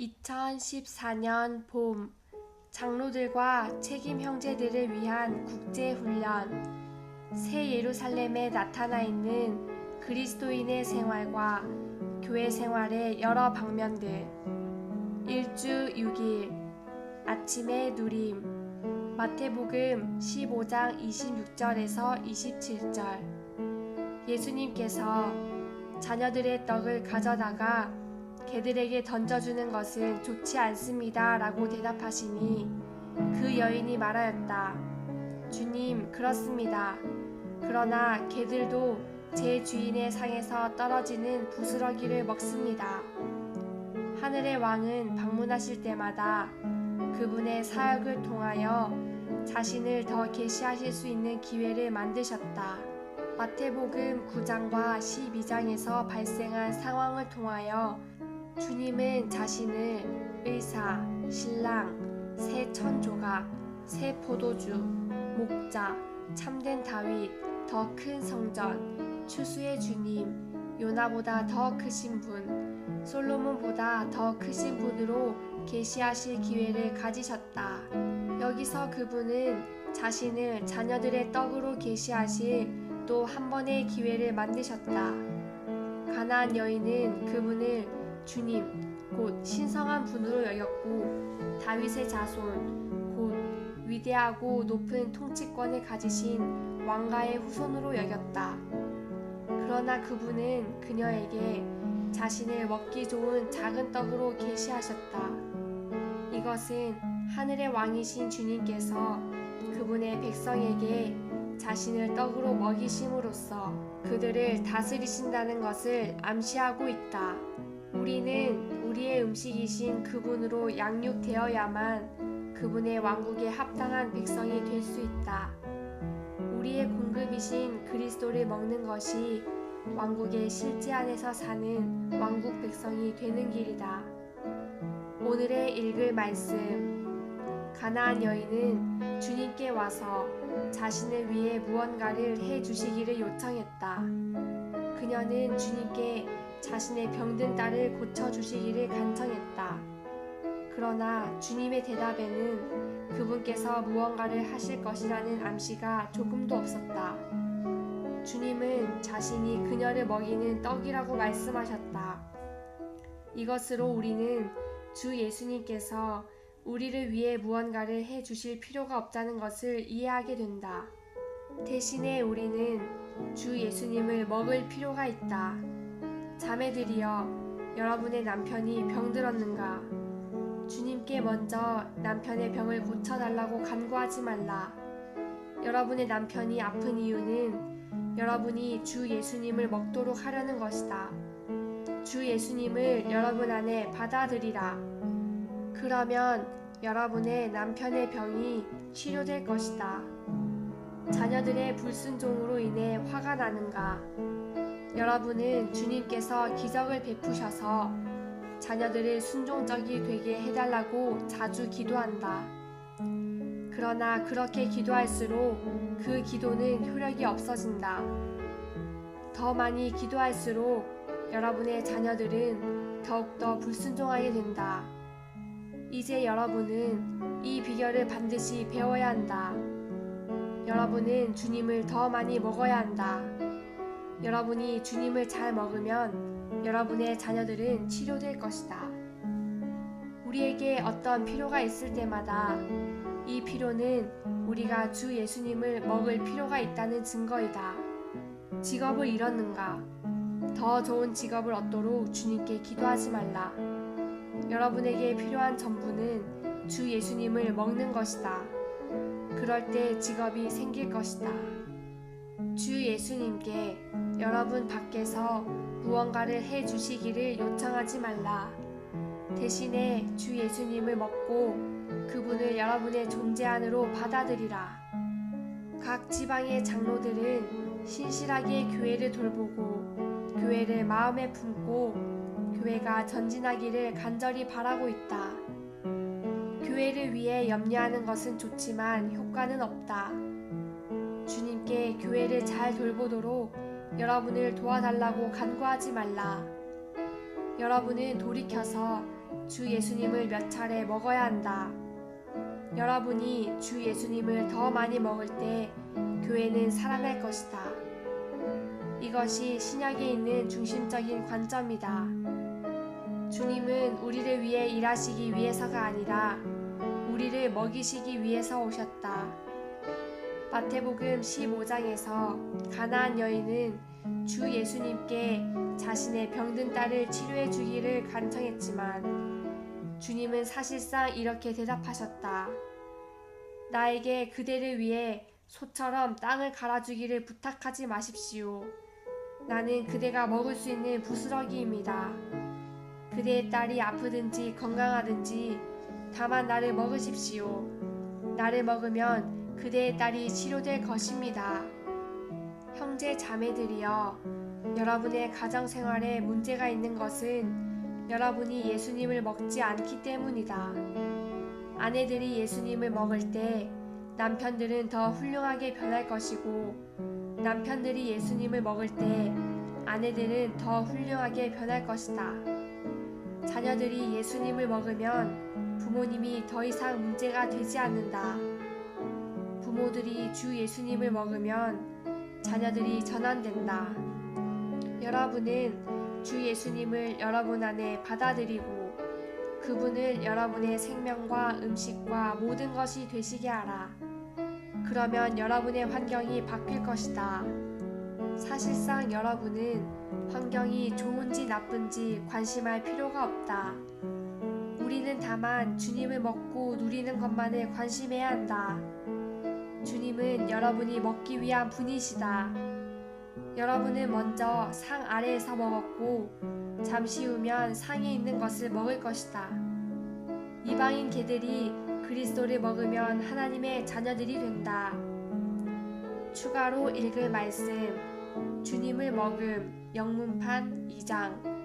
2014년 봄 장로들과 책임 형제들을 위한 국제 훈련. 새 예루살렘에 나타나 있는 그리스도인의 생활과 교회 생활의 여러 방면들. 일주 6일 아침의 누림. 마태복음 15장 26절에서 27절. 예수님께서 자녀들의 떡을 가져다가 개들에게 던져주는 것은 좋지 않습니다. 라고 대답하시니 그 여인이 말하였다. 주님, 그렇습니다. 그러나 개들도 제 주인의 상에서 떨어지는 부스러기를 먹습니다. 하늘의 왕은 방문하실 때마다 그분의 사역을 통하여 자신을 더 계시하실 수 있는 기회를 만드셨다. 마태복음 9장과 12장에서 발생한 상황을 통하여 주님은 자신을 의사, 신랑, 새 천조각, 새 포도주, 목자, 참된 다윗, 더 큰 성전, 추수의 주님, 요나보다 더 크신 분, 솔로몬보다 더 크신 분으로 계시하실 기회를 가지셨다. 여기서 그분은 자신을 자녀들의 떡으로 계시하실 또 한 번의 기회를 만드셨다. 가나안 여인은 그분을 주님, 곧 신성한 분으로 여겼고 다윗의 자손, 곧 위대하고 높은 통치권을 가지신 왕가의 후손으로 여겼다. 그러나 그분은 그녀에게 자신을 먹기 좋은 작은 떡으로 계시하셨다. 이것은 하늘의 왕이신 주님께서 그분의 백성에게 자신을 떡으로 먹이심으로써 그들을 다스리신다는 것을 암시하고 있다. 우리는 우리의 음식이신 그분으로 양육되어야만 그분의 왕국에 합당한 백성이 될 수 있다. 우리의 공급이신 그리스도를 먹는 것이 왕국의 실제 안에서 사는 왕국 백성이 되는 길이다. 오늘의 읽을 말씀. 가나안 여인은 주님께 와서 자신을 위해 무언가를 해 주시기를 요청했다. 그녀는 주님께 자신의 병든 딸을 고쳐 주시기를 간청했다. 그러나 주님의 대답에는 그분께서 무언가를 하실 것이라는 암시가 조금도 없었다. 주님은 자신이 그녀를 먹이는 떡이라고 말씀하셨다. 이것으로 우리는 주 예수님께서 우리를 위해 무언가를 해 주실 필요가 없다는 것을 이해하게 된다. 대신에 우리는 주 예수님을 먹을 필요가 있다. 자매들이여, 여러분의 남편이 병들었는가? 주님께 먼저 남편의 병을 고쳐달라고 간구하지 말라. 여러분의 남편이 아픈 이유는 여러분이 주 예수님을 먹도록 하려는 것이다. 주 예수님을 여러분 안에 받아들이라. 그러면 여러분의 남편의 병이 치료될 것이다. 자녀들의 불순종으로 인해 화가 나는가? 여러분은 주님께서 기적을 베푸셔서 자녀들을 순종적이 되게 해달라고 자주 기도한다. 그러나 그렇게 기도할수록 그 기도는 효력이 없어진다. 더 많이 기도할수록 여러분의 자녀들은 더욱더 불순종하게 된다. 이제 여러분은 이 비결을 반드시 배워야 한다. 여러분은 주님을 더 많이 먹어야 한다. 여러분이 주님을 잘 먹으면 여러분의 자녀들은 치료될 것이다. 우리에게 어떤 필요가 있을 때마다 이 필요는 우리가 주 예수님을 먹을 필요가 있다는 증거이다. 직업을 잃었는가? 더 좋은 직업을 얻도록 주님께 기도하지 말라. 여러분에게 필요한 전부는 주 예수님을 먹는 것이다. 그럴 때 직업이 생길 것이다. 주 예수님께 여러분 밖에서 무언가를 해 주시기를 요청하지 말라. 대신에 주 예수님을 먹고 그분을 여러분의 존재 안으로 받아들이라. 각 지방의 장로들은 신실하게 교회를 돌보고 교회를 마음에 품고 교회가 전진하기를 간절히 바라고 있다. 교회를 위해 염려하는 것은 좋지만 효과는 없다. 주님께 교회를 잘 돌보도록 여러분을 도와달라고 간구하지 말라. 여러분은 돌이켜서 주 예수님을 몇 차례 먹어야 한다. 여러분이 주 예수님을 더 많이 먹을 때 교회는 살아날 것이다. 이것이 신약에 있는 중심적인 관점이다. 주님은 우리를 위해 일하시기 위해서가 아니라 우리를 먹이시기 위해서 오셨다. 마태복음 15장에서 가나안 여인은 주 예수님께 자신의 병든 딸을 치료해 주기를 간청했지만 주님은 사실상 이렇게 대답하셨다. 나에게 그대를 위해 소처럼 땅을 갈아주기를 부탁하지 마십시오. 나는 그대가 먹을 수 있는 부스러기입니다. 그대의 딸이 아프든지 건강하든지 다만 나를 먹으십시오. 나를 먹으면 그대의 딸이 치료될 것입니다. 형제 자매들이여, 여러분의 가정 생활에 문제가 있는 것은 여러분이 예수님을 먹지 않기 때문이다. 아내들이 예수님을 먹을 때 남편들은 더 훌륭하게 변할 것이고 남편들이 예수님을 먹을 때 아내들은 더 훌륭하게 변할 것이다. 자녀들이 예수님을 먹으면 부모님이 더 이상 문제가 되지 않는다. 부모들이 주 예수님을 먹으면 자녀들이 전환된다. 여러분은 주 예수님을 여러분 안에 받아들이고 그분을 여러분의 생명과 음식과 모든 것이 되시게 하라. 그러면 여러분의 환경이 바뀔 것이다. 사실상 여러분은 환경이 좋은지 나쁜지 관심할 필요가 없다. 우리는 다만 주님을 먹고 누리는 것만을 관심해야 한다. 주님은 여러분이 먹기 위한 분이시다. 여러분은 먼저 상 아래에서 먹었고 잠시 후면 상에 있는 것을 먹을 것이다. 이방인 개들이 그리스도를 먹으면 하나님의 자녀들이 된다. 추가로 읽을 말씀 주님을 먹음 영문판 2장